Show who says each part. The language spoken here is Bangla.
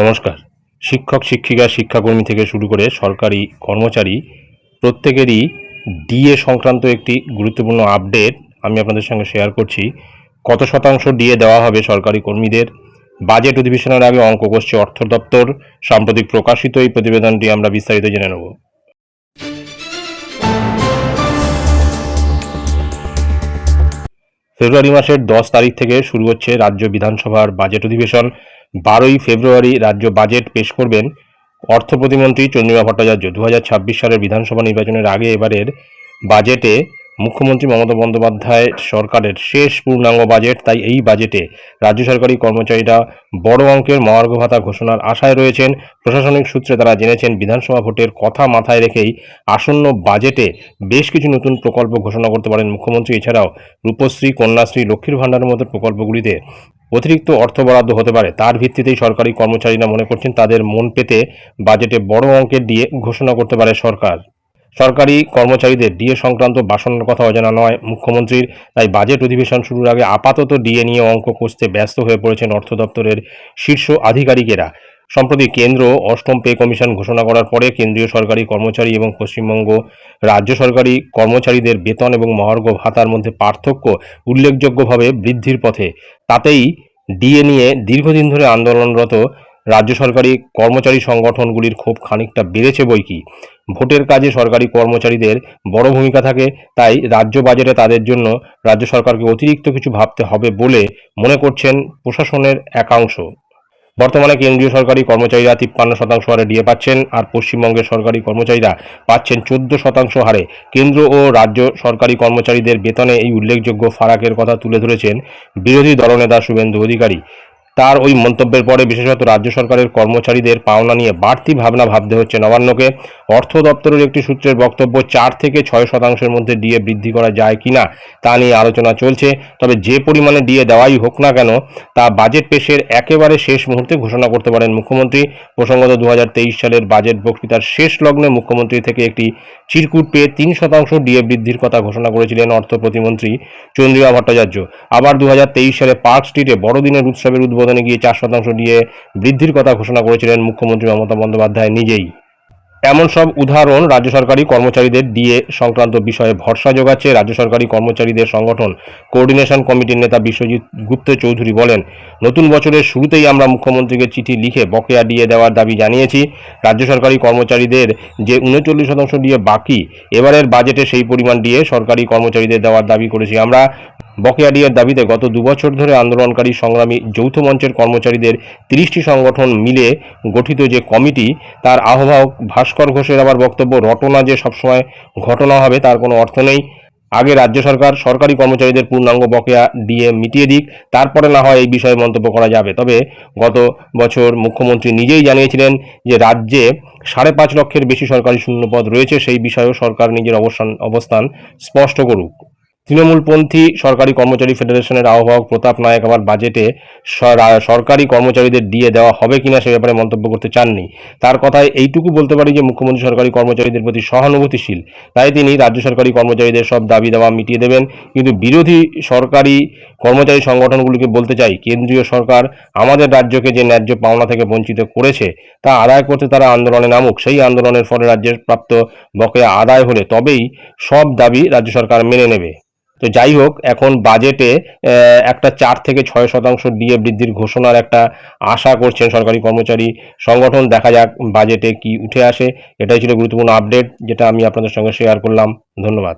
Speaker 1: নমস্কার। শিক্ষক, শিক্ষিকা, শিক্ষাকর্মী থেকে শুরু করে সরকারি কর্মচারী প্রত্যেকেরই ডিএ সংক্রান্ত একটি গুরুত্বপূর্ণ আপডেট আমি আপনাদের সঙ্গে শেয়ার করছি। কত শতাংশ ডিএ দেওয়া হবে সরকারি কর্মীদের? বাজেট অধিবেশনের আগে অঙ্ক করছে অর্থ দপ্তর সাম্প্রতিক প্রকাশিত এই প্রতিবেদনটি আমরা বিস্তারিত জেনে নেব। ফেব্রুয়ারি মাসের দশ তারিখ থেকে শুরু হচ্ছে রাজ্য বিধানসভার বাজেট অধিবেশন। বারোই ফেব্রুয়ারি রাজ্য বাজেট পেশ করবেন অর্থ প্রতিমন্ত্রী চন্দ্রিমা ভট্টাচার্য। দু হাজার ছাব্বিশ সালের বিধানসভা নির্বাচনের আগে এবারের বাজেটে মুখ্যমন্ত্রী মমতা বন্দ্যোপাধ্যায় সরকারের শেষ পূর্ণাঙ্গ বাজেট, তাই এই বাজেটে রাজ্য সরকারি কর্মচারীরা বড় অঙ্কের মহার্ঘ ভাতা ঘোষণার আশায় রয়েছেন। প্রশাসনিক সূত্রে তারা জেনেছেন, বিধানসভা ভোটের কথা মাথায় রেখেই আসন্ন বাজেটে বেশ কিছু নতুন প্রকল্প ঘোষণা করতে পারেন মুখ্যমন্ত্রী। এছাড়াও রূপশ্রী, কন্যাশ্রী, লক্ষ্মীর ভাণ্ডারের মতো প্রকল্পগুলিতে অতিরিক্ত অর্থ বরাদ্দ হতে পারে। তার ভিত্তিতেই সরকারি কর্মচারীরা মনে করছেন তাদের মন পেতে বাজেটে বড় অঙ্কের দিয়ে ঘোষণা করতে পারে সরকার। সরকারি কর্মচারীদের ডিএ সংক্রান্ত বাসনের কথা অজানা নয়। মুখ্যমন্ত্রীর তাই বাজেট অধিবেশন শুরুর আগে আপাতত ডিএ নিয়ে অঙ্ক কষতে ব্যস্ত হয়ে পড়েছেন অর্থ দপ্তরের শীর্ষ আধিকারিকেরা। সম্প্রতি কেন্দ্র অষ্টম পে কমিশন ঘোষণা করার পরে কেন্দ্রীয় সরকারি কর্মচারী এবং পশ্চিমবঙ্গ রাজ্য সরকারি কর্মচারীদের বেতন এবং মহার্ঘ ভাতার মধ্যে পার্থক্য উল্লেখযোগ্যভাবে বৃদ্ধির পথে। তাতেই ডিএ নিয়ে দীর্ঘদিন ধরে আন্দোলনরত রাজ্য সরকারি কর্মচারী সংগঠনগুলির ক্ষোভ খানিকটা বেড়েছে বই কি। ভোটের কাজে সরকারি কর্মচারীদের বড় ভূমিকা থাকে, তাই রাজ্য বাজেটে তাদের জন্য রাজ্য সরকারকে অতিরিক্ত কিছু ভাবতে হবে বলে মনে করছেন প্রশাসনের একাংশ। বর্তমানে কেন্দ্রীয় সরকারি কর্মচারীরা তিপ্পান্ন শতাংশ হারে ডিএ পাচ্ছেন আর পশ্চিমবঙ্গের সরকারি কর্মচারীরা পাচ্ছেন চোদ্দ শতাংশ হারে। কেন্দ্র ও রাজ্য সরকারি কর্মচারীদের বেতনে এই উল্লেখযোগ্য ফারাকের কথা তুলে ধরেছেন বিরোধী দলনেতা শুভেন্দু অধিকারী। তার ওই মন্তব্যের পরে বিশেষত রাজ্য সরকারের কর্মচারীদের পাওনা নিয়ে বাড়তি ভাবনা ভাবতে হচ্ছে নবান্নকে। অর্থ দপ্তরের একটি সূত্রের বক্তব্য, চার থেকে ছয় শতাংশের মধ্যে ডিএ বৃদ্ধি করা যায় কিনা তা নিয়ে আলোচনা চলছে। তবে যে পরিমাণে ডিএ দেওয়াই হোক না কেন, তা বাজেট পেশের একেবারে শেষ মুহূর্তে ঘোষণা করতে পারেন মুখ্যমন্ত্রী। প্রসঙ্গত দু হাজার তেইশ সালের বাজেট বক্তৃতার শেষ লগ্নে মুখ্যমন্ত্রী থেকে একটি চিরকুট পেয়ে তিন শতাংশ ডিএ বৃদ্ধির কথা ঘোষণা করেছিলেন অর্থ প্রতিমন্ত্রী চন্দ্রিমা ভট্টাচার্য। আবার দু হাজার তেইশ সালে পার্ক স্ট্রিটে বড়দিনের উৎসবের উদ্বোধনে গিয়ে চার শতাংশ ডিএ বৃদ্ধির কথা ঘোষণা করেছিলেন মুখ্যমন্ত্রী মমতা বন্দ্যোপাধ্যায় নিজেই। এমন সব উদাহরণ রাজ্য সরকারি কর্মচারীদের ডিএ সংক্রান্ত বিষয়ে ভরসা যোগাচ্ছে রাজ্য সরকারি কর্মচারীদের সংগঠন। কোঅর্ডিনেশন কমিটির নেতা বিশ্বজিৎ গুপ্ত চৌধুরী বলেন, নতুন বছরের শুরুতেই আমরা মুখ্যমন্ত্রীকে চিঠি লিখে বকেয়া ডিএ দেওয়ার দাবি জানিয়েছি। রাজ্য সরকারি কর্মচারীদের যে উনচল্লিশ শতাংশ ডিএ বাকি, এবারের বাজেটে সেই পরিমাণ ডিএ সরকারি কর্মচারীদের দেওয়ার দাবি করেছি আমরা। বকেয়া ডিএর দাবিতে গত দুবছর ধরে আন্দোলনকারী সংগ্রামী যৌথ মঞ্চের কর্মচারীদের তিরিশটি সংগঠন মিলে গঠিত যে কমিটি, তার আহ্বায়ক ভাস্কর ঘোষের আবার বক্তব্য, রটনা যে সবসময় ঘটনা হবে, তার কোনো অর্থ নেই। আগে রাজ্য সরকার সরকারি কর্মচারীদের পূর্ণাঙ্গ বকেয়া দিয়ে মিটিয়ে দিক, তারপরে না হয় এই বিষয়ে মন্তব্য করা যাবে। তবে গত বছর মুখ্যমন্ত্রী নিজেই জানিয়েছিলেন যে রাজ্যে সাড়ে পাঁচ লক্ষের বেশি সরকারি শূন্যপদ রয়েছে, সেই বিষয়েও সরকার নিজের অবস্থান অবস্থান স্পষ্ট করুক। তৃণমূলপন্থী সরকারি কর্মচারী ফেডারেশনের আহ্বায়ক প্রতাপ নায়ক আবার বাজেটে সর- সরকারি কর্মচারীদের দিয়ে দেওয়া হবে কিনা সে ব্যাপারে মন্তব্য করতে চাননি। তার কথায় এইটুকু বলতে পারি যে, মুখ্যমন্ত্রী সরকারি কর্মচারীদের প্রতি সহানুভূতিশীল। তাই তিনি রাজ্য সরকারি কর্মচারীদের সব দাবি দাওয়া মিটিয়ে দেবেন। কিন্তু বিরোধী সরকারি কর্মচারী সংগঠনগুলিকে বলতে চাই, কেন্দ্রীয় সরকার আমাদের রাজ্যকে যে ন্যায্য পাওনা থেকে বঞ্চিত করেছে, তা আদায় করতে তারা আন্দোলনে নামুক। সেই আন্দোলনের ফলে রাজ্যের প্রাপ্ত বকেয়া আদায় হলে তবেই সব দাবি রাজ্য সরকার মেনে নেবে। তো যাই হোক, এখন বাজেটে একটা চার থেকে ছয় শতাংশ ডিএ বৃদ্ধির ঘোষণার একটা আশা করছেন সরকারি কর্মচারী সংগঠন। দেখা যাক বাজেটে কি উঠে আসে। এটাই ছিল গুরুত্বপূর্ণ আপডেট, যেটা আমি আপনাদের সঙ্গে শেয়ার করলাম। ধন্যবাদ।